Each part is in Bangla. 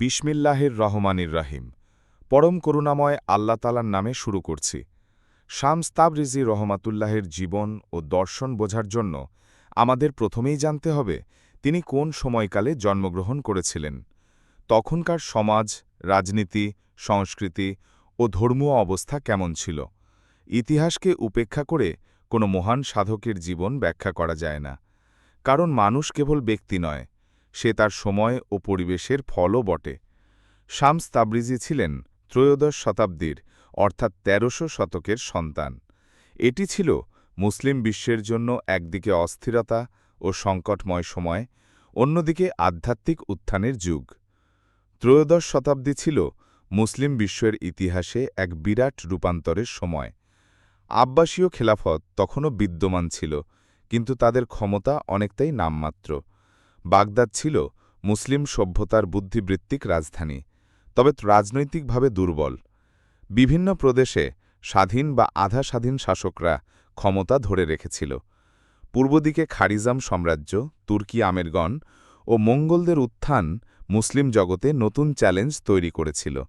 বিসমিল্লাহির রহমানির রাহিম। পরম করুণাময় আল্লাহ তালার নামে শুরু করছি। শামস তাবরিজি রহমাতুল্লাহের জীবন ও দর্শন বোঝার জন্য আমাদের প্রথমেই জানতে হবে, তিনি কোন সময়কালে জন্মগ্রহণ করেছিলেন। তখনকার সমাজ, রাজনীতি, সংস্কৃতি ও ধর্মীয় অবস্থা কেমন ছিল? ইতিহাসকে উপেক্ষা করে কোনো মহান সাধকের জীবন ব্যাখ্যা করা যায় না। কারণ মানুষ কেবল ব্যক্তি নয় সে তার সময় ও পরিবেশের ফলও বটে। শামস তাবরিজি ছিলেন ত্রয়োদশ শতাব্দীর, অর্থাৎ তেরোশো শতকের সন্তান। এটি ছিল মুসলিম বিশ্বের জন্য একদিকে অস্থিরতা ও সংকটময় সময়, অন্যদিকে আধ্যাত্মিক উত্থানের যুগ। ত্রয়োদশ শতাব্দী ছিল মুসলিম বিশ্বের ইতিহাসে এক বিরাট রূপান্তরের সময়। আব্বাসীয় খেলাফত তখনও বিদ্যমান ছিল, কিন্তু তাদের ক্ষমতা অনেকটাই নামমাত্র। বাগদাদ ছিল মুসলিম সভ্যতার বুদ্ধিবৃত্তিক রাজধানী, তবে রাজনৈতিকভাবে দুর্বল। বিভিন্ন প্রদেশে স্বাধীন বা আধা স্বাধীন শাসকরা ক্ষমতা ধরে রেখেছিল। পূর্বদিকে খারিজাম সাম্রাজ্য, তুর্কি আমেরগণ ও মঙ্গলদের উত্থান মুসলিম জগতে নতুন চ্যালেঞ্জ তৈরি করেছিল।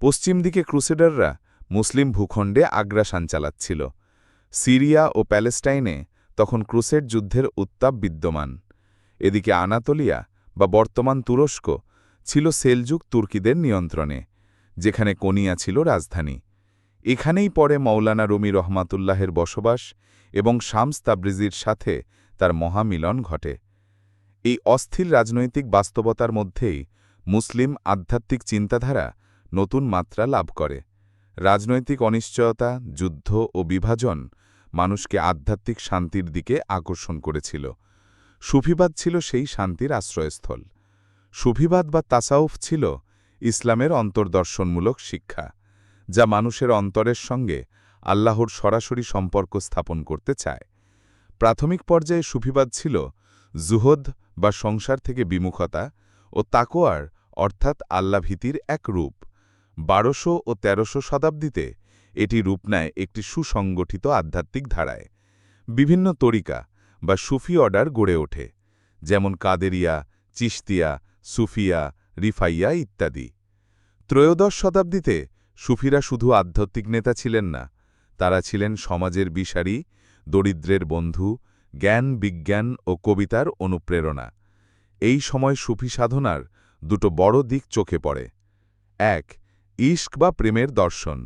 পশ্চিম দিকে ক্রুসেডাররা মুসলিম ভূখণ্ডে আগ্রাসান চালাচ্ছিল। সিরিয়া ও প্যালেস্টাইনে তখন ক্রুসেড যুদ্ধের উত্তাপ বিদ্যমান। এদিকে আনাতোলিয়া বা বর্তমান তুরস্ক ছিল সেলযুগ তুর্কিদের নিয়ন্ত্রণে, যেখানে কোনিয়া ছিল রাজধানী। এখানেই পরে মৌলানা রুমি রহমাতুল্লাহের বসবাস এবং শামস তাবরিজির সাথে তার মহামিলন ঘটে। এই অস্থির রাজনৈতিক বাস্তবতার মধ্যেই মুসলিম আধ্যাত্মিক চিন্তাধারা নতুন মাত্রা লাভ করে। রাজনৈতিক অনিশ্চয়তা, যুদ্ধ ও বিভাজন মানুষকে আধ্যাত্মিক শান্তির দিকে আকর্ষণ করেছিল। সুফিবাদ ছিল সেই শান্তির আশ্রয়স্থল। সুফিবাদ বা তাসাউফ ছিল ইসলামের অন্তর্দর্শনমূলক শিক্ষা, যা মানুষের অন্তরের সঙ্গে আল্লাহর সরাসরি সম্পর্ক স্থাপন করতে চায়। প্রাথমিক পর্যায়ে সুফিবাদ ছিল জুহদ বা সংসার থেকে বিমুখতা ও তাকোয়ার অর্থাৎ আল্লাভীতির এক রূপ। বারোশো ও তেরোশো শতাব্দীতে এটি রূপ নেয় একটি সুসংগঠিত আধ্যাত্মিক ধারায়। বিভিন্ন তরিকা বা সুফি অর্ডার গড়ে ওঠে, যেমন কাদেরিয়া চিস্তিয়া সুফিয়া, রিফাইয়া ইত্যাদি। ত্রয়োদশ শতাব্দীতে সুফিরা শুধু আধ্যাত্মিক নেতা ছিলেন না, তারা ছিলেন সমাজের বিসারী, দরিদ্রের বন্ধু, জ্ঞান, বিজ্ঞান ও কবিতার অনুপ্রেরণা। এই সময় সুফি সাধনার দুটো বড় দিক চোখে পড়ে। এক ইস্ক বা প্রেমের দর্শন।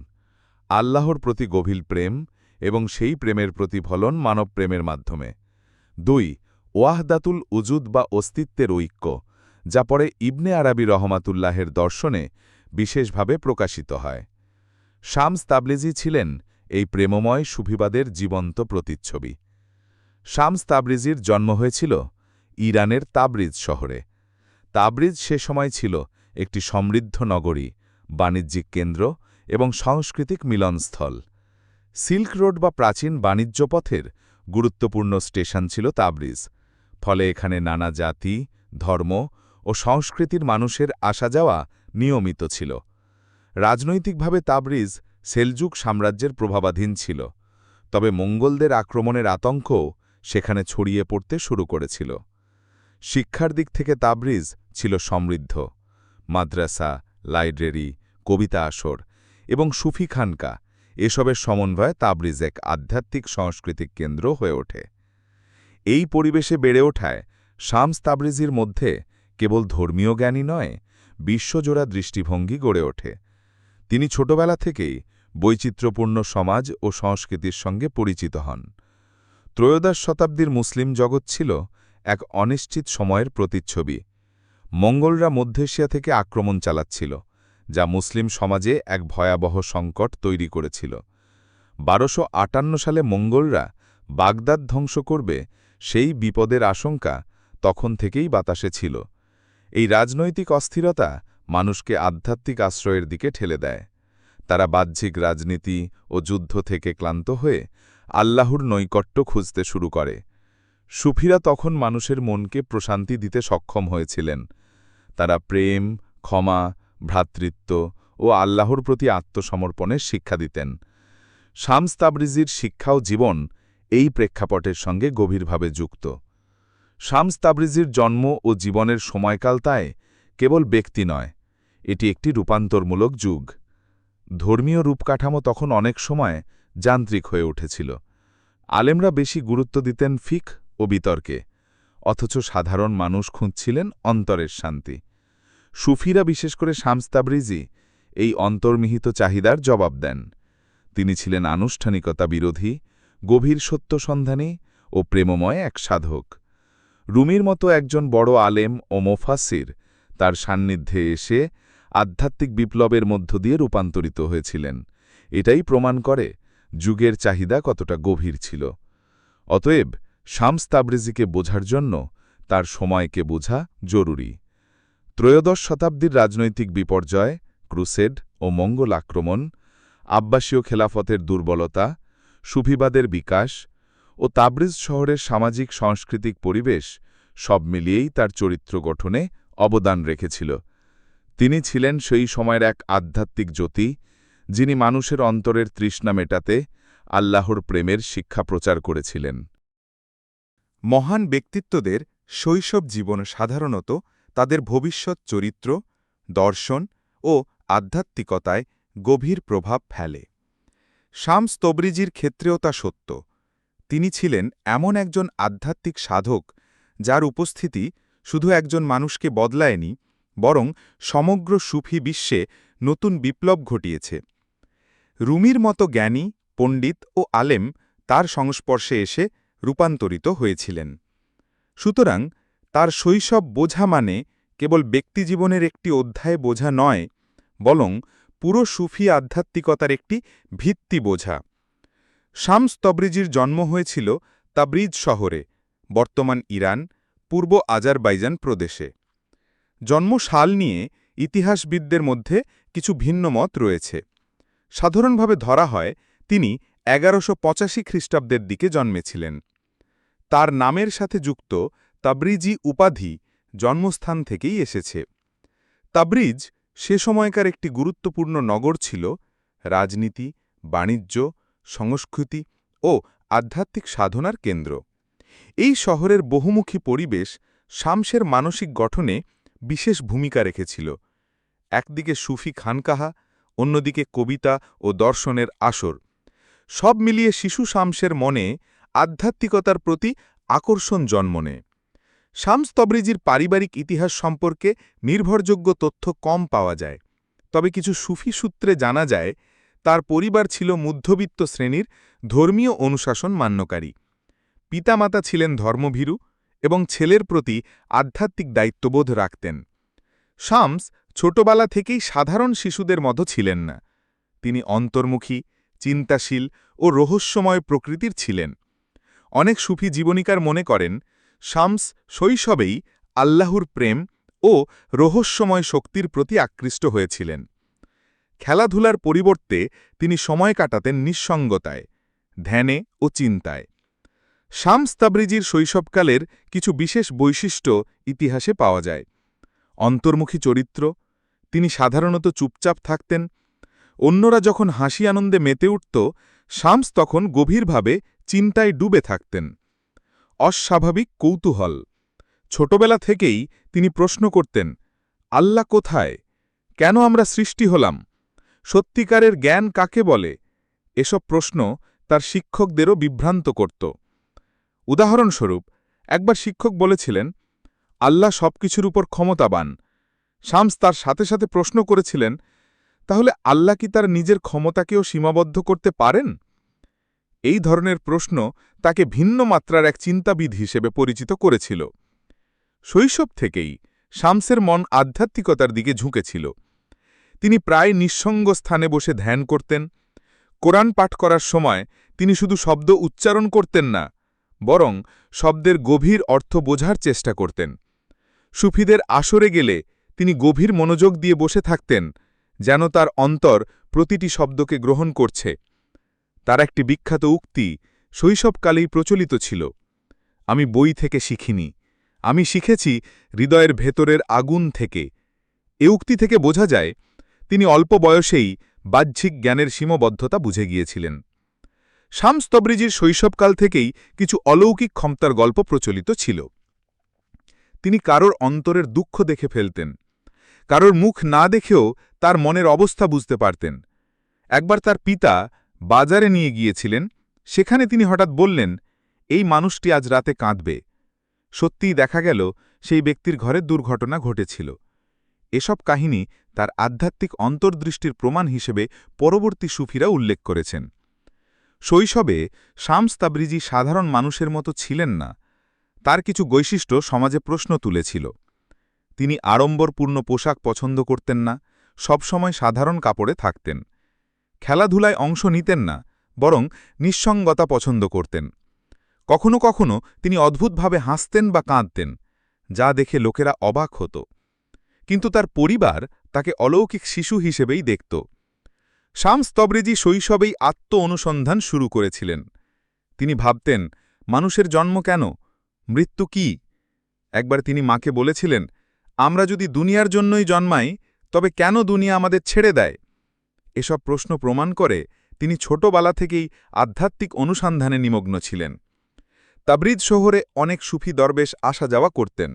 আল্লাহর প্রতি গভীর প্রেম এবং সেই প্রেমের প্রতিফলন মানব প্রেমের মাধ্যমে। দুই, ওয়াহদাতুল উজুদ বা অস্তিত্বের ঐক্য, যা পরে ইবনে আরবি রহমাতুল্লাহের দর্শনে বিশেষভাবে প্রকাশিত হয়। শামস তাবলেজি ছিলেন এই প্রেমময় সুফিবাদের জীবন্ত প্রতিচ্ছবি। শামস তাবরিজির জন্ম হয়েছিল ইরানের তাবরিজ শহরে। তাবরিজ সে সময় ছিল একটি সমৃদ্ধ নগরী, বাণিজ্যিক কেন্দ্র এবং সাংস্কৃতিক মিলনস্থল। সিল্ক রোড বা প্রাচীন বাণিজ্য পথের গুরুত্বপূর্ণ স্টেশন ছিল তাবরিজ। ফলে এখানে নানা জাতি, ধর্ম ও সংস্কৃতির মানুষের আসা যাওয়া নিয়মিত ছিল। রাজনৈতিকভাবে তাবরিজ সেলজুক সাম্রাজ্যের প্রভাবাধীন ছিল। তবে মঙ্গলদের আক্রমণের আতঙ্কও সেখানে ছড়িয়ে পড়তে শুরু করেছিল। শিক্ষার দিক থেকে তাবরিজ ছিল সমৃদ্ধ। মাদ্রাসা, লাইব্রেরি, কবিতা আসর এবং সুফি খানকা এসবের সমন্বয়ে তাবরিজ এক আধ্যাত্মিক সাংস্কৃতিক কেন্দ্র হয়ে ওঠে। এই পরিবেশে বেড়ে ওঠায় শামস তাবরিজির মধ্যে কেবল ধর্মীয় জ্ঞানই নয়, বিশ্বজোড়া দৃষ্টিভঙ্গি গড়ে ওঠে। তিনি ছোটবেলা থেকেই বৈচিত্র্যপূর্ণ সমাজ ও সংস্কৃতির সঙ্গে পরিচিত হন। ত্রয়োদশ শতাব্দীর মুসলিম জগৎ ছিল এক অনিশ্চিত সময়ের প্রতিচ্ছবি। মঙ্গলরা মধ্য এশিয়া থেকে আক্রমণ চালাচ্ছিল। যা মুসলিম সমাজে এক ভয়াবহ সংকট তৈরি করেছিল। বারোশো সালে মঙ্গলরা বাগদাদ ধ্বংস করবে সেই বিপদের আশঙ্কা তখন থেকেই বাতাসে ছিল। এই রাজনৈতিক অস্থিরতা মানুষকে আধ্যাত্মিক আশ্রয়ের দিকে ঠেলে দেয়। তারা বাহ্যিক রাজনীতি ও যুদ্ধ থেকে ক্লান্ত হয়ে আল্লাহর নৈকট্য খুঁজতে শুরু করে। সুফিরা তখন মানুষের মনকে প্রশান্তি দিতে সক্ষম হয়েছিলেন। তারা প্রেম, ক্ষমা ভ্রাতৃত্ব ও আল্লাহর প্রতি আত্মসমর্পণের শিক্ষা দিতেন। শামস তাবরিজির শিক্ষা ও জীবন এই প্রেক্ষাপটের সঙ্গে গভীরভাবে যুক্ত। শামস তাবরিজির জন্ম ও জীবনের সময়কাল তায় কেবল ব্যক্তি নয়, এটি একটি রূপান্তরমূলক যুগ। ধর্মীয় রূপকাঠামো তখন অনেক সময় যান্ত্রিক হয়ে উঠেছিল। আলেমরা বেশি গুরুত্ব দিতেন ফিক ও বিতর্কে, অথচ সাধারণ মানুষ খুঁজছিলেন অন্তরের শান্তি। সুফিরা, বিশেষ করে শামস্তাবরিজি, এই অন্তর্নিহিত চাহিদার জবাব দেন। তিনি ছিলেন আনুষ্ঠানিকতা বিরোধী, গভীর সত্যসন্ধানী ও প্রেমময় এক সাধক। রুমির মতো একজন বড় আলেম ও মোফাসির তার সান্নিধ্যে এসে আধ্যাত্মিক বিপ্লবের মধ্য দিয়ে রূপান্তরিত হয়েছিলেন। এটাই প্রমাণ করে যুগের চাহিদা কতটা গভীর ছিল। অতএব শামস তাবরেজিকে বোঝার জন্য তার সময়কে বোঝা জরুরি। ত্রয়োদশ শতাব্দীর রাজনৈতিক বিপর্যয়, ক্রুসেড ও মঙ্গল আক্রমণ, আব্বাসীয় খেলাফতের দুর্বলতা, সুফিবাদের বিকাশ ও তাবরিজ শহরের সামাজিক সাংস্কৃতিক পরিবেশ সব মিলিয়েই তার চরিত্র গঠনে অবদান রেখেছিল। তিনি ছিলেন সেই সময়ের এক আধ্যাত্মিক জ্যোতি, যিনি মানুষের অন্তরের তৃষ্ণা মেটাতে আল্লাহর প্রেমের শিক্ষা প্রচার করেছিলেন। মহান ব্যক্তিত্বদের শৈশব জীবন সাধারণত তাদের ভবিষ্যৎ চরিত্র, দর্শন ও আধ্যাত্মিকতায় গভীর প্রভাব ফেলে। শামস তবরিজির ক্ষেত্রেও তা সত্য। তিনি ছিলেন এমন একজন আধ্যাত্মিক সাধক যার উপস্থিতি শুধু একজন মানুষকে বদলায়নি, বরং সমগ্র সুফি বিশ্বে নতুন বিপ্লব ঘটিয়েছে। রুমির মতো জ্ঞানী, পণ্ডিত ও আলেম তার সংস্পর্শে এসে রূপান্তরিত হয়েছিলেন। সুতরাং তার শৈশব বোঝা মানে কেবল ব্যক্তিজীবনের একটি অধ্যায় বোঝা নয়, বরং পুরো সুফি আধ্যাত্মিকতার একটি ভিত্তি বোঝা। শামস তবরিজির জন্ম হয়েছিল তাবরিজ শহরে, বর্তমান ইরান, পূর্ব আজারবাইজান প্রদেশে। জন্মসাল নিয়ে ইতিহাসবিদদের মধ্যে কিছু ভিন্ন মত রয়েছে। সাধারণভাবে ধরা হয়, তিনি এগারোশো পঁচাশি খ্রিস্টাব্দের দিকে জন্মেছিলেন। তার নামের সাথে যুক্ত তাবরিজি উপাধি জন্মস্থান থেকেই এসেছে। তাবরিজ সে সময়কার একটি গুরুত্বপূর্ণ নগর ছিল, রাজনীতি, বাণিজ্য, সংস্কৃতি ও আধ্যাত্মিক সাধনার কেন্দ্র। এই শহরের বহুমুখী পরিবেশ শামসের মানসিক গঠনে বিশেষ ভূমিকা রেখেছিল। একদিকে সুফি খানকাহা, অন্যদিকে কবিতা ও দর্শনের আসর। সব মিলিয়ে শিশু শামসের মনে আধ্যাত্মিকতার প্রতি আকর্ষণ জন্ম নেয়। শামস তবরিজির পারিবারিক ইতিহাস সম্পর্কে নির্ভরযোগ্য তথ্য কম পাওয়া যায়। তবে কিছু সুফি সূত্রে জানা যায়, তার পরিবার ছিল মধ্যবিত্ত শ্রেণির ধর্মীয় অনুশাসন মান্যকারী। পিতামাতা ছিলেন ধর্মভীরু এবং ছেলের প্রতি আধ্যাত্মিক দায়িত্ববোধ রাখতেন। শামস ছোটবেলা থেকেই সাধারণ শিশুদের মতো ছিলেন না। তিনি অন্তর্মুখী, চিন্তাশীল ও রহস্যময় প্রকৃতির ছিলেন। অনেক সুফি জীবনীকার মনে করেন শামস শৈশবেই আল্লাহর প্রেম ও রহস্যময় শক্তির প্রতি আকৃষ্ট হয়েছিলেন। খেলাধুলার পরিবর্তে তিনি সময় কাটাতেন নিঃসঙ্গতায়, ধ্যানে ও চিন্তায়। শামস তাবরিজির শৈশবকালের কিছু বিশেষ বৈশিষ্ট্য ইতিহাসে পাওয়া যায়। অন্তর্মুখী চরিত্র, তিনি সাধারণত চুপচাপ থাকতেন, অন্যরা যখন হাসি আনন্দে মেতে উঠত, শামস তখন গভীরভাবে চিন্তায় ডুবে থাকতেন। অস্বাভাবিক কৌতূহল। ছোটবেলা থেকেই তিনি প্রশ্ন করতেন, আল্লাহ কোথায়? কেন আমরা সৃষ্টি হলাম? সত্যিকারের জ্ঞান কাকে বলে? এসব প্রশ্ন তার শিক্ষকদেরও বিভ্রান্ত করত। উদাহরণস্বরূপ, একবার শিক্ষক বলেছিলেন, আল্লাহ সবকিছুর উপর ক্ষমতাবান। শামস তার সাথে সাথে প্রশ্ন করেছিলেন, তাহলে আল্লাহ কি তার নিজের ক্ষমতাকেও সীমাবদ্ধ করতে পারেন? এই ধরনের প্রশ্ন তাকে ভিন্ন মাত্রার এক চিন্তাবিদ হিসেবে পরিচিত করেছিল। শৈশব থেকেই শামসের মন আধ্যাত্মিকতার দিকে ঝুঁকেছিল। তিনি প্রায় নিঃসঙ্গ স্থানে বসে ধ্যান করতেন। কোরআন পাঠ করার সময় তিনি শুধু শব্দ উচ্চারণ করতেন না, বরং শব্দের গভীর অর্থ বোঝার চেষ্টা করতেন। সুফিদের আসরে গেলে তিনি গভীর মনোযোগ দিয়ে বসে থাকতেন, যেন তার অন্তর প্রতিটি শব্দকে গ্রহণ করছে। তার একটি বিখ্যাত উক্তি শৈশবকালেই প্রচলিত ছিল। আমি বই থেকে শিখিনি। আমি শিখেছি হৃদয়ের ভেতরের আগুন থেকে। এ উক্তি থেকে বোঝা যায়, তিনি অল্প বয়সেই বাহ্যিক জ্ঞানের সীমাবদ্ধতা বুঝে গিয়েছিলেন। শামস তবরিজির শৈশবকাল থেকেই কিছু অলৌকিক ক্ষমতার গল্প প্রচলিত ছিল। তিনি কারোর অন্তরের দুঃখ দেখে ফেলতেন। কারোর মুখ না দেখেও তার মনের অবস্থা বুঝতে পারতেন। একবার তার পিতা বাজারে নিয়ে গিয়েছিলেন, সেখানে তিনি হঠাৎ বললেন, এই মানুষটি আজ রাতে কাঁদবে। সত্যিই দেখা গেল, সেই ব্যক্তির ঘরে দুর্ঘটনা ঘটেছিল। এসব কাহিনী তার আধ্যাত্মিক অন্তর্দৃষ্টির প্রমাণ হিসেবে পরবর্তী সুফিরা উল্লেখ করেছেন। শৈশবে শামস তাবরিজি সাধারণ মানুষের মতো ছিলেন না। তার কিছু বৈশিষ্ট্য সমাজে প্রশ্ন তুলেছিল। তিনি আড়ম্বরপূর্ণ পোশাক পছন্দ করতেন না, সবসময় সাধারণ কাপড়ে থাকতেন। খেলাধুলায় অংশ নিতেন না, বরং নিঃসঙ্গতা পছন্দ করতেন। কখনো কখনো তিনি অদ্ভুতভাবে হাসতেন বা কাঁদতেন, যা দেখে লোকেরা অবাক হতো। কিন্তু তার পরিবার তাকে অলৌকিক শিশু হিসেবেই দেখত। শামস তবরেজি শৈশবেই আত্ম অনুসন্ধান শুরু করেছিলেন। তিনি ভাবতেন, মানুষের জন্ম কেন? মৃত্যু কি? একবার তিনি মাকে বলেছিলেন, আমরা যদি দুনিয়ার জন্যই জন্মাই, তবে কেন দুনিয়া আমাদের ছেড়ে দেয়? এসব প্রশ্ন প্রমাণ করে তিনি ছোটবেলা থেকেই আধ্যাত্মিক অনুসন্ধানে নিমগ্ন ছিলেন। তাবরিদ শহরে অনেক সুফি দরবেশ আসা যাওয়া করতেন।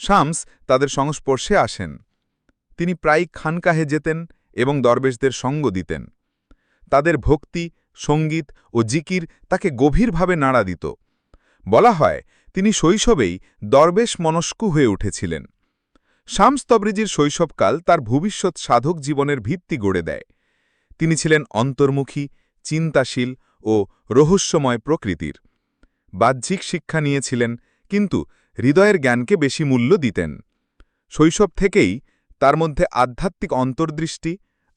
শামস তাদের সংস্পর্শে আসেন। তিনি প্রায় খানকাহে যেতেন এবং দরবেশদের সঙ্গ দিতেন। তাদের ভক্তি, সংগীত ও জিকির তাকে গভীরভাবে নাড়া দিত। বলা হয়, তিনি শৈশবেই দরবেশ মনস্কু হয়ে উঠেছিলেন। শামস তবরিজির শৈশবকাল তার ভবিষ্যৎ সাধক জীবনের ভিত্তি গড়ে দেয়। তিনি ছিলেন অন্তর্মুখী, চিন্তাশীল ও রহস্যময় প্রকৃতির। বাহ্যিক শিক্ষা নিয়েছিলেন, কিন্তু হৃদয়ের জ্ঞানকে বেশি মূল্য দিতেন। শৈশব থেকেই তার মধ্যে আধ্যাত্মিক অন্তর্দৃষ্টি,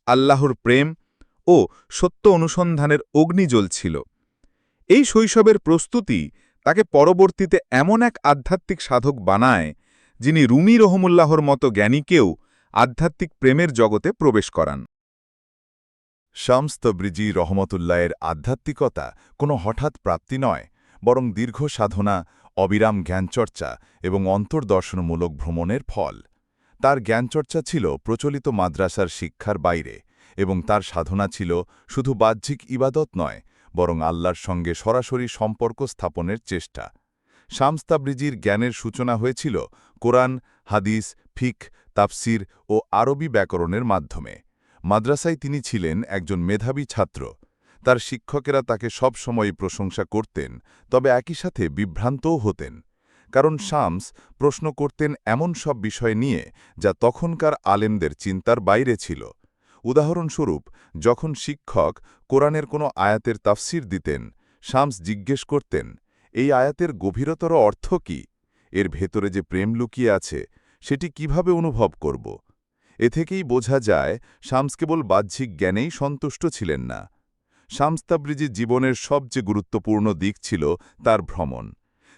আল্লাহর প্রেম ও সত্য অনুসন্ধানের অগ্নিজল ছিল এই শৈশবের প্রস্তুতি তাকে পরবর্তীতে এমন এক আধ্যাত্মিক সাধক বানায়, যিনি রুমি রহমুল্লাহর মতো জ্ঞানীকেও আধ্যাত্মিক প্রেমের জগতে প্রবেশ করান। শামস তব্রিজি রহমতুল্লাহের আধ্যাত্মিকতা কোনো হঠাৎ প্রাপ্তি নয়, বরং দীর্ঘ সাধনা, অবিরাম জ্ঞানচর্চা এবং অন্তর্দর্শনমূলক ভ্রমণের ফল। তার জ্ঞানচর্চা ছিল প্রচলিত মাদ্রাসার শিক্ষার বাইরে এবং তার সাধনা ছিল শুধু বাহ্যিক ইবাদত নয়, বরং আল্লাহর সঙ্গে সরাসরি সম্পর্ক স্থাপনের চেষ্টা। শামস্তাবৃজির জ্ঞানের সূচনা হয়েছিল কোরআন, হাদিস, ফিক, তাফসির ও আরবি ব্যাকরণের মাধ্যমে। মাদ্রাসায় তিনি ছিলেন একজন মেধাবী ছাত্র। তার শিক্ষকেরা তাকে সব সময় প্রশংসা করতেন, তবে একই সাথে বিভ্রান্তও হতেন। কারণ শামস প্রশ্ন করতেন এমন সব বিষয় নিয়ে যা তখনকার আলেমদের চিন্তার বাইরে ছিল। উদাহরণস্বরূপ, যখন শিক্ষক কোরআনের কোনো আয়াতের তাফসির দিতেন, শামস জিজ্ঞেস করতেন, এই আয়াতের গভীরতর অর্থ কি? এর ভেতরে যে প্রেম লুকিয়ে আছে, সেটি কীভাবে অনুভব করব? এ থেকেই বোঝা যায়, শামস কেবল বাহ্যিক জ্ঞানেই সন্তুষ্ট ছিলেন না। শামস্তাব্রিজির জীবনের সবচেয়ে গুরুত্বপূর্ণ দিক ছিল তার ভ্রমণ।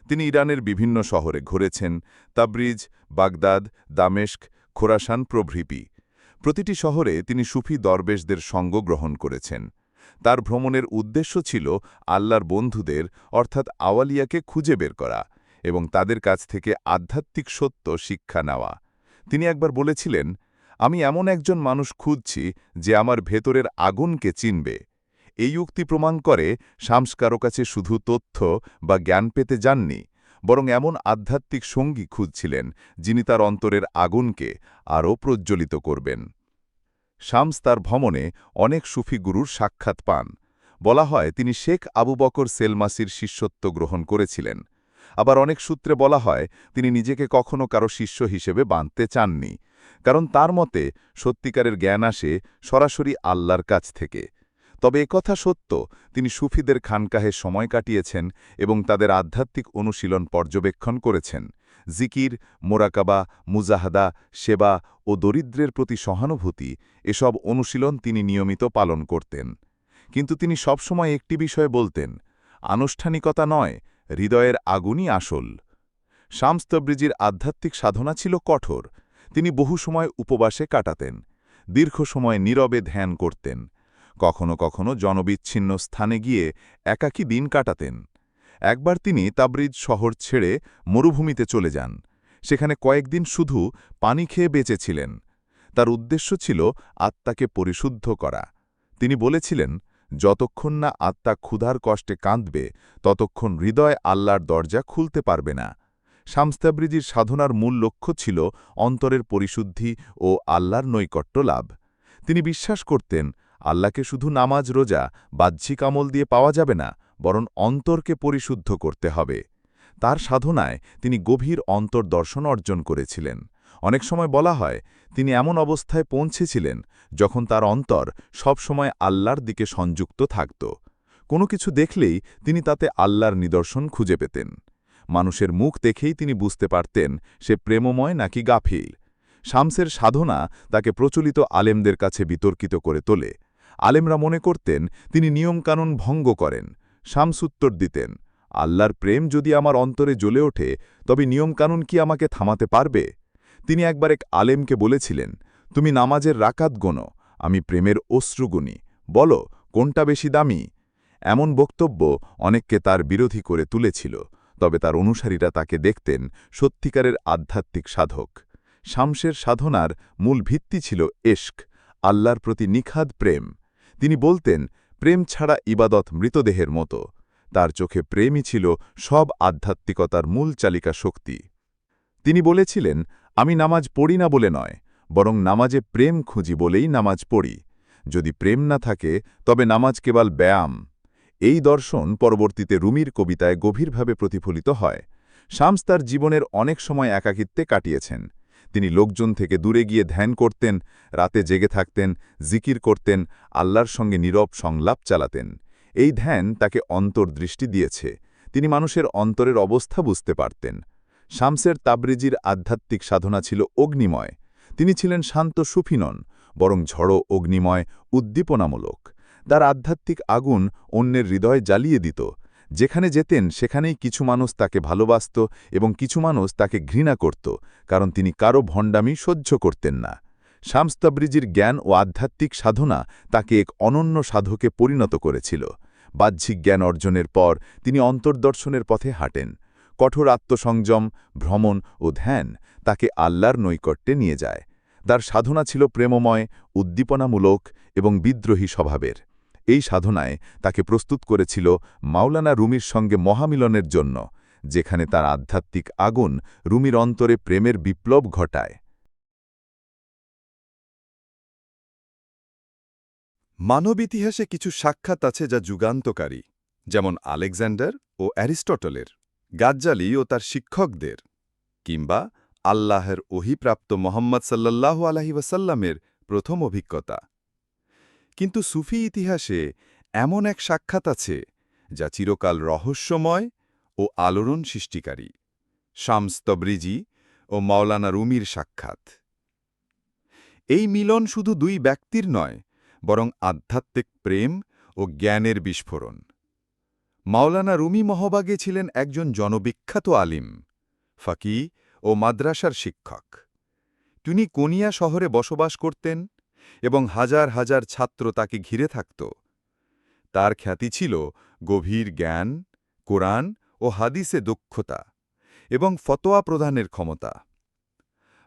তিনি ইরানের বিভিন্ন শহরে ঘুরেছেন, তাবরিজ, বাগদাদ, দামেস্ক, খোরাসান প্রভৃতি। প্রতিটি শহরে তিনি সুফি দরবেশদের সঙ্গ গ্রহণ করেছেন। তার ভ্রমণের উদ্দেশ্য ছিল আল্লাহর বন্ধুদের, অর্থাৎ আওয়ালিয়াকে খুঁজে বের করা এবং তাদের কাছ থেকে আধ্যাত্মিক সত্য শিক্ষা নেওয়া। তিনি একবার বলেছিলেন আমি এমন একজন মানুষ খুঁজছি যে আমার ভেতরের আগুনকে চিনবে। এই উক্তি প্রমাণ করে কারও কাছে শুধু তথ্য বা জ্ঞান পেতে যাননি, বরং এমন আধ্যাত্মিক সঙ্গী খুঁজছিলেন যিনি তার অন্তরের আগুনকে আরও প্রজ্জ্বলিত করবেন। শামস তার ভ্রমণে অনেক সুফি গুরুর সাক্ষাৎ পান। বলা হয়, তিনি শেখ আবু বকর সেলমাসির শিষ্যত্ব গ্রহণ করেছিলেন। আবার অনেক সূত্রে বলা হয়, তিনি নিজেকে কখনো কারও শিষ্য হিসেবে বাঁধতে চাননি। কারণ তার মতে সত্যিকারের জ্ঞান আসে সরাসরি আল্লাহর কাছ থেকে। তবে একথা সত্য, তিনি সুফিদের খানকাহে সময় কাটিয়েছেন এবং তাদের আধ্যাত্মিক অনুশীলন পর্যবেক্ষণ করেছেন। জিকির, মোরাকাবা, মুজাহাদা, সেবা ও দরিদ্রের প্রতি সহানুভূতি, এসব অনুশীলন তিনি নিয়মিত পালন করতেন। কিন্তু তিনি সবসময় একটি বিষয়ে বলতেন, আনুষ্ঠানিকতা নয়, হৃদয়ের আগুনই আসল। শামস্তব্রিজির আধ্যাত্মিক সাধনা ছিল কঠোর তিনি বহু সময় উপবাসে কাটাতেন, দীর্ঘ সময় নীরবে ধ্যান করতেন, কখনো কখনো জনবিচ্ছিন্ন স্থানে গিয়ে একাকী দিন কাটাতেন। একবার তিনি তাবরিজ শহর ছেড়ে মরুভূমিতে চলে যান, সেখানে কয়েকদিন শুধু পানি খেয়ে বেঁচেছিলেন। তার উদ্দেশ্য ছিল আত্মাকে পরিশুদ্ধ করা। তিনি বলেছিলেন, যতক্ষণ না আত্মা ক্ষুধার কষ্টে কাঁদবে, ততক্ষণ হৃদয় আল্লাহর দরজা খুলতে পারবে না। শামস্তাব্রিজির সাধনার মূল লক্ষ্য ছিল অন্তরের পরিশুদ্ধি ও আল্লাহর নৈকট্য লাভ। তিনি বিশ্বাস করতেন, আল্লাহকে শুধু নামাজ, রোজা, বাহ্যিক আমল দিয়ে পাওয়া যাবে না, বরং অন্তরকে পরিশুদ্ধ করতে হবে। তার সাধনায় তিনি গভীর অন্তর্দর্শন অর্জন করেছিলেন। অনেক সময় বলা হয়, তিনি এমন অবস্থায় পৌঁছেছিলেন যখন তার অন্তর সবসময় আল্লাহর দিকে সংযুক্ত থাকত। কোনো কিছু দেখলেই তিনি তাতে আল্লাহর নিদর্শন খুঁজে পেতেন। মানুষের মুখ দেখেই তিনি বুঝতে পারতেন, সে প্রেমময় নাকি গাফিল। শামসের সাধনা তাকে প্রচলিত আলেমদের কাছে বিতর্কিত করে তোলে। আলেমরা মনে করতেন, তিনি নিয়মকানুন ভঙ্গ করেন, শামস উত্তর দিতেন, আল্লাহর প্রেম যদি আমার অন্তরে জ্বলে ওঠে, তবে নিয়মকানুন কি আমাকে থামাতে পারবে? তিনি একবার এক আলেমকে বলেছিলেন, তুমি নামাজের রাকাত গোনো, আমি প্রেমের অশ্রুগুনি বলো, কোনটা বেশি দামি? এমন বক্তব্য অনেককে তার বিরোধী করে তুলেছিল। তবে তার অনুসারীরা তাকে দেখতেন সত্যিকারের আধ্যাত্মিক সাধক। শামসের সাধনার মূল ভিত্তি ছিল এশক, আল্লাহর প্রতি নিখাদ প্রেম। তিনি বলতেন, প্রেম ছাড়া ইবাদত মৃতদেহের মতো। তার চোখে প্রেমই ছিল সব আধ্যাত্মিকতার মূল চালিকা শক্তি। তিনি বলেছিলেন, আমি নামাজ পড়ি না বলে নয়, বরং নামাজে প্রেম খুঁজি বলেই নামাজ পড়ি। যদি প্রেম না থাকে, তবে নামাজ কেবল ব্যায়াম। এই দর্শন পরবর্তীতে রুমির কবিতায় গভীরভাবে প্রতিফলিত হয়। শামস তার জীবনের অনেক সময় একাকিত্বে কাটিয়েছেন। তিনি লোকজন থেকে দূরে গিয়ে ধ্যান করতেন, রাতে জেগে থাকতেন, জিকির করতেন, আল্লাহর সঙ্গে নীরব সংলাপ চালাতেন। এই ধ্যান তাকে অন্তর্দৃষ্টি দিয়েছে। তিনি মানুষের অন্তরের অবস্থা বুঝতে পারতেন। শামসের তাবরিজির আধ্যাত্মিক সাধনা ছিল অগ্নিময়। তিনি ছিলেন শান্ত সুফিনন, বরং ঝড়ো অগ্নিময়, উদ্দীপনামূলক। তার আধ্যাত্মিক আগুন অন্যের হৃদয় জ্বালিয়ে দিত। যেখানে যেতেন, সেখানেই কিছু মানুষ তাকে ভালোবাসত এবং কিছু মানুষ তাকে ঘৃণা করত, কারণ তিনি কারও ভণ্ডামি সহ্য করতেন না। শামস্তাব্রিজির জ্ঞান ও আধ্যাত্মিক সাধনা তাকে এক অনন্য সাধকে পরিণত করেছিল। বাহ্যিক জ্ঞান অর্জনের পর তিনি অন্তর্দর্শনের পথে হাঁটেন। কঠোর আত্মসংযম, ভ্রমণ ও ধ্যান তাকে আল্লাহর নৈকট্যে নিয়ে যায়। তার সাধনা ছিল প্রেমময়, উদ্দীপনামূলক এবং বিদ্রোহী স্বভাবের। এই সাধনায় তাকে প্রস্তুত করেছিল মাওলানা রুমির সঙ্গে মহামিলনের জন্য, যেখানে তার আধ্যাত্মিক আগুন রুমির অন্তরে প্রেমের বিপ্লব ঘটায়। মানব ইতিহাসে কিছু সাক্ষাৎ আছে যা যুগান্তকারী, যেমন আলেকজান্ডার ও অ্যারিস্টটলের, গাজ্জালি ও তার শিক্ষকদের, কিংবা আল্লাহের অহিপ্রাপ্ত মোহাম্মদ সাল্লাল্লাহু আলাহি ওয়াসাল্লামের প্রথম অভিজ্ঞতা। কিন্তু সুফি ইতিহাসে এমন এক সাক্ষাৎ আছে, যা চিরকাল রহস্যময় ও আলোড়ন সৃষ্টিকারী। শামস ও মাওলানা রুমির সাক্ষাৎ। এই মিলন শুধু দুই ব্যক্তির নয়, বরং আধ্যাত্মিক প্রেম ও জ্ঞানের বিস্ফোরণ। মাওলানা রুমি মহবাগে ছিলেন একজন জনবিখ্যাত আলিম, ফাকি ও মাদ্রাসার শিক্ষক। তিনি কোনিয়া শহরে বসবাস করতেন এবং হাজার হাজার ছাত্র তাকে ঘিরে থাকত। তার খ্যাতি ছিল গভীর জ্ঞান, কোরআন ও হাদিসে দক্ষতা এবং ফতোয়া প্রদানের ক্ষমতা।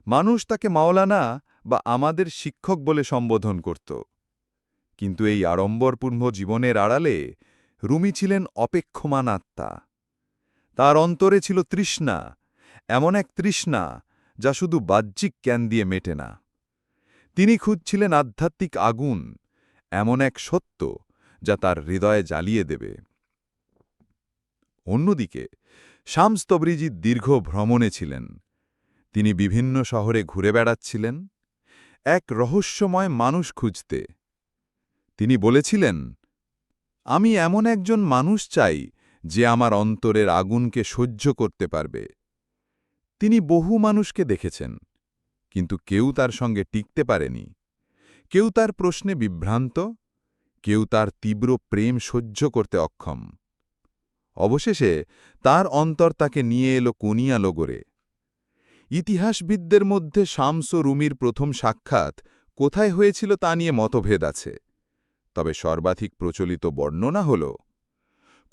মানুষ তাকে মাওলানা বা আমাদের শিক্ষক বলে সম্বোধন করত। কিন্তু এই আড়ম্বরপূর্ণ জীবনের আড়ালে রুমি ছিলেন অপেক্ষমান আত্মা। তার অন্তরে ছিল তৃষ্ণা, এমন এক তৃষ্ণা যা শুধু বাহ্যিক জ্ঞান দিয়ে মেটে না। তিনি খুঁজছিলেন আধ্যাত্মিক আগুন, এমন এক সত্য যা তার হৃদয়ে জ্বালিয়ে দেবে। অন্যদিকে, শামস তবরিজি দীর্ঘ ভ্রমণে ছিলেন। তিনি বিভিন্ন শহরে ঘুরে বেড়াচ্ছিলেন, এক রহস্যময় মানুষ খুঁজতে। তিনি বলেছিলেন, আমি এমন একজন মানুষ চাই যে আমার অন্তরের আগুনকে সহ্য করতে পারবে। তিনি বহু মানুষকে দেখেছেন। কিন্তু কেউ তার সঙ্গে টিকতে পারেনি। কেউ তার প্রশ্নে বিভ্রান্ত, কেউ তার তীব্র প্রেম সহ্য করতে অক্ষম। অবশেষে তার অন্তর তাকে নিয়ে এলো কুনিয়া লগরে। ইতিহাসবিদদের মধ্যে শামস রুমির প্রথম সাক্ষাৎ কোথায় হয়েছিল তা নিয়ে মতভেদ আছে। তবে সর্বাধিক প্রচলিত বর্ণনা হল,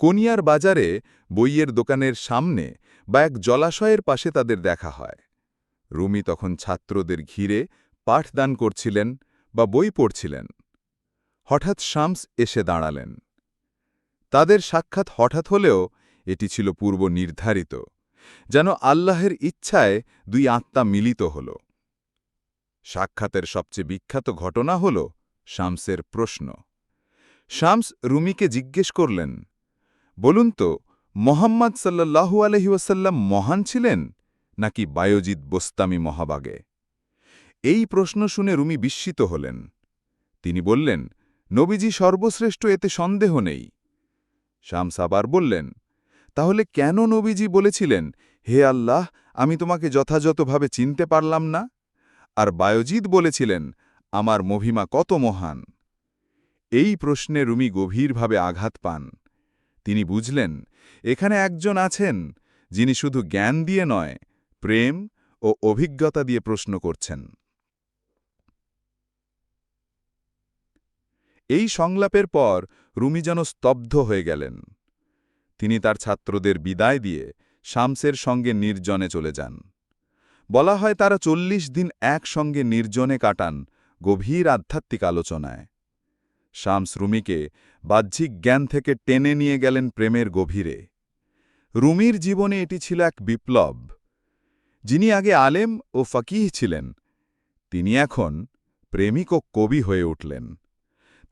কোনিয়ার বাজারে বইয়ের দোকানের সামনে বা এক জলাশয়ের পাশে তাদের দেখা হয়। রুমি তখন ছাত্রদের ঘিরে পাঠদান করছিলেন বা বই পড়ছিলেন। হঠাৎ শামস এসে দাঁড়ালেন। তাদের সাক্ষাৎ হঠাৎ হলেও এটি ছিল পূর্ব নির্ধারিত, যেন আল্লাহের ইচ্ছায় দুই আত্মা মিলিত হল। সাক্ষাতের সবচেয়ে বিখ্যাত ঘটনা হল শামসের প্রশ্ন। শামস রুমিকে জিজ্ঞেস করলেন, বলুন তো, মোহাম্মদ সাল্লাহু আলহি ওয়াসাল্লাম মহান ছিলেন নাকি বায়োজিৎ বোস্তামি মহাবাগে? এই প্রশ্ন শুনে রুমি বিস্মিত হলেন। তিনি বললেন, নবীজি সর্বশ্রেষ্ঠ, এতে সন্দেহ নেই। শামস আবার বললেন, তাহলে কেন নবীজি বলেছিলেন, হে আল্লাহ, আমি তোমাকে যথাযথভাবে চিনতে পারলাম না আর বায়োজিৎ বলেছিলেন, আমার মহিমা কত মহান এই প্রশ্নে রুমি গভীরভাবে আঘাত পান। তিনি বুঝলেন, এখানে একজন আছেন, যিনি শুধু জ্ঞান দিয়ে নয় প্রেম ও অভিজ্ঞতা দিয়ে প্রশ্ন করছেন। এই সংলাপের পর রুমি যেন স্তব্ধ হয়ে গেলেন। তিনি তার ছাত্রদের বিদায় দিয়ে শামসের সঙ্গে নির্জনে চলে যান। বলা হয় তারা চল্লিশ দিন একসঙ্গে নির্জনে কাটান গভীর আধ্যাত্মিক আলোচনায়। শামস রুমিকে বাহ্যিক জ্ঞান থেকে টেনে নিয়ে গেলেন প্রেমের গভীরে। রুমির জীবনে এটি ছিল এক বিপ্লব। যিনি আগে আলেম ও ফকিহ ছিলেন, তিনি এখন প্রেমিক ও কবি হয়ে উঠলেন।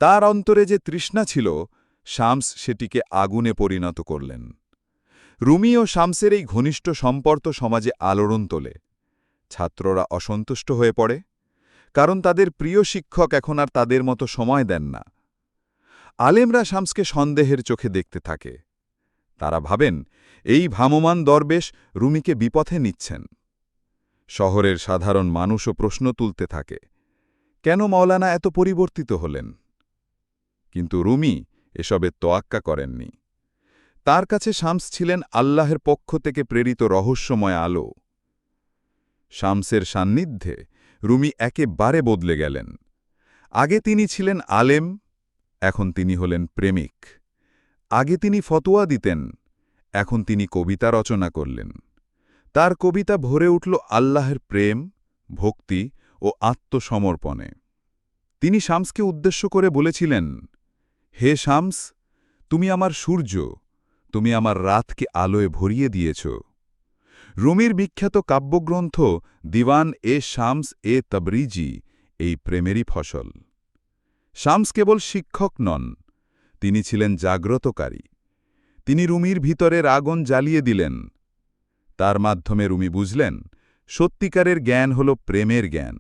তার অন্তরে যে তৃষ্ণা ছিল, শামস সেটিকে আগুনে পরিণত করলেন। রুমি ও শামসের এই ঘনিষ্ঠ সম্পর্ক সমাজে আলোড়ন তোলে। ছাত্ররা অসন্তুষ্ট হয়ে পড়ে, কারণ তাদের প্রিয় শিক্ষক এখন আর তাদের মতো সময় দেন না। আলেমরা শামসকে সন্দেহের চোখে দেখতে থাকে। তারা ভাবেন, এই ভ্রাম্যমান দরবেশ রুমিকে বিপথে নিচ্ছেন। শহরের সাধারণ মানুষও প্রশ্ন তুলতে থাকে, কেন মাওলানা এত পরিবর্তিত হলেন? কিন্তু রুমি এসবে তোয়াক্কা করেননি। তার কাছে শামস ছিলেন আল্লাহের পক্ষ থেকে প্রেরিত রহস্যময় আলো। শামসের সান্নিধ্যে রুমি একেবারে বদলে গেলেন। আগে তিনি ছিলেন আলেম, এখন তিনি হলেন প্রেমিক। আগে তিনি ফতোয়া দিতেন, এখন তিনি কবিতা রচনা করলেন। তার কবিতা ভরে উঠল আল্লাহের প্রেম, ভক্তি ও আত্মসমর্পণে। তিনি শামসকে উদ্দেশ্য করে বলেছিলেন, হে শামস, তুমি আমার সূর্য, তুমি আমার রাতকে আলোয় ভরিয়ে দিয়েছ। রুমির বিখ্যাত কাব্যগ্রন্থ দিওয়ান এ শামস এ তবরিজি এই প্রেমেরই ফসল। শামস কেবল শিক্ষক নন, তিনি ছিলেন জাগ্রতকারী। তিনি রুমির ভিতরের আগুন জ্বালিয়ে দিলেন তার মাধ্যমে রুমি বুঝলেন, সত্যিকারের জ্ঞান হল প্রেমের জ্ঞান।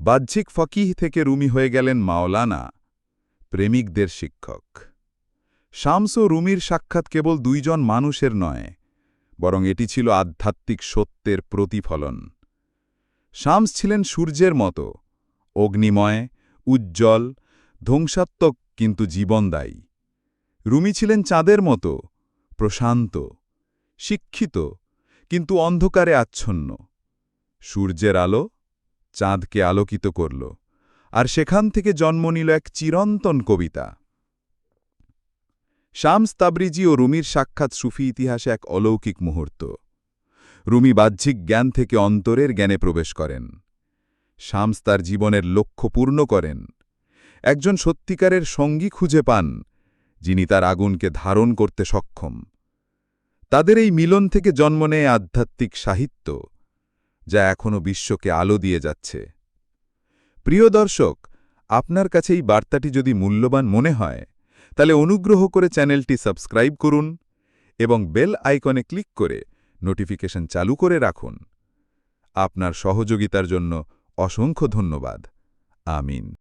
বাহ্যিক ফকিহ থেকে রুমি হয়ে গেলেন মাওলানা, প্রেমিকদের শিক্ষক। শামস ও রুমির সাক্ষাৎ কেবল দুইজন মানুষের নয়, বরং এটি ছিল আধ্যাত্মিক সত্যের প্রতিফলন। শামস ছিলেন সূর্যের মতো, অগ্নিময়, উজ্জ্বল, ধ্বংসাত্মক, কিন্তু জীবনদায়ী। রুমি ছিলেন চাঁদের মতো, প্রশান্ত। শিক্ষিত, কিন্তু অন্ধকারে আচ্ছন্ন। সূর্যের আলো চাঁদকে আলোকিত করল, আর সেখান থেকে জন্ম নিল এক চিরন্তন কবিতা। শামস তাবরিজি ও রুমির সাক্ষাৎ সুফি ইতিহাসে এক অলৌকিক মুহূর্ত। রুমি বাহ্যিক জ্ঞান থেকে অন্তরের জ্ঞানে প্রবেশ করেন। শামস তার জীবনের লক্ষ্য পূর্ণ করেন। একজন সত্যিকারের সঙ্গী খুঁজে পান, যিনি তার আগুনকে ধারণ করতে সক্ষম। তাদের এই মিলন থেকে জন্ম নেয় আধ্যাত্মিক সাহিত্য, যা এখনও বিশ্বকে আলো দিয়ে যাচ্ছে। প্রিয় দর্শক, আপনার কাছে এই বার্তাটি যদি মূল্যবান মনে হয়, তাহলে অনুগ্রহ করে চ্যানেলটি সাবস্ক্রাইব করুন এবং বেল আইকনে ক্লিক করে নোটিফিকেশন চালু করে রাখুন। আপনার সহযোগিতার জন্য অসংখ্য ধন্যবাদ। আমিন।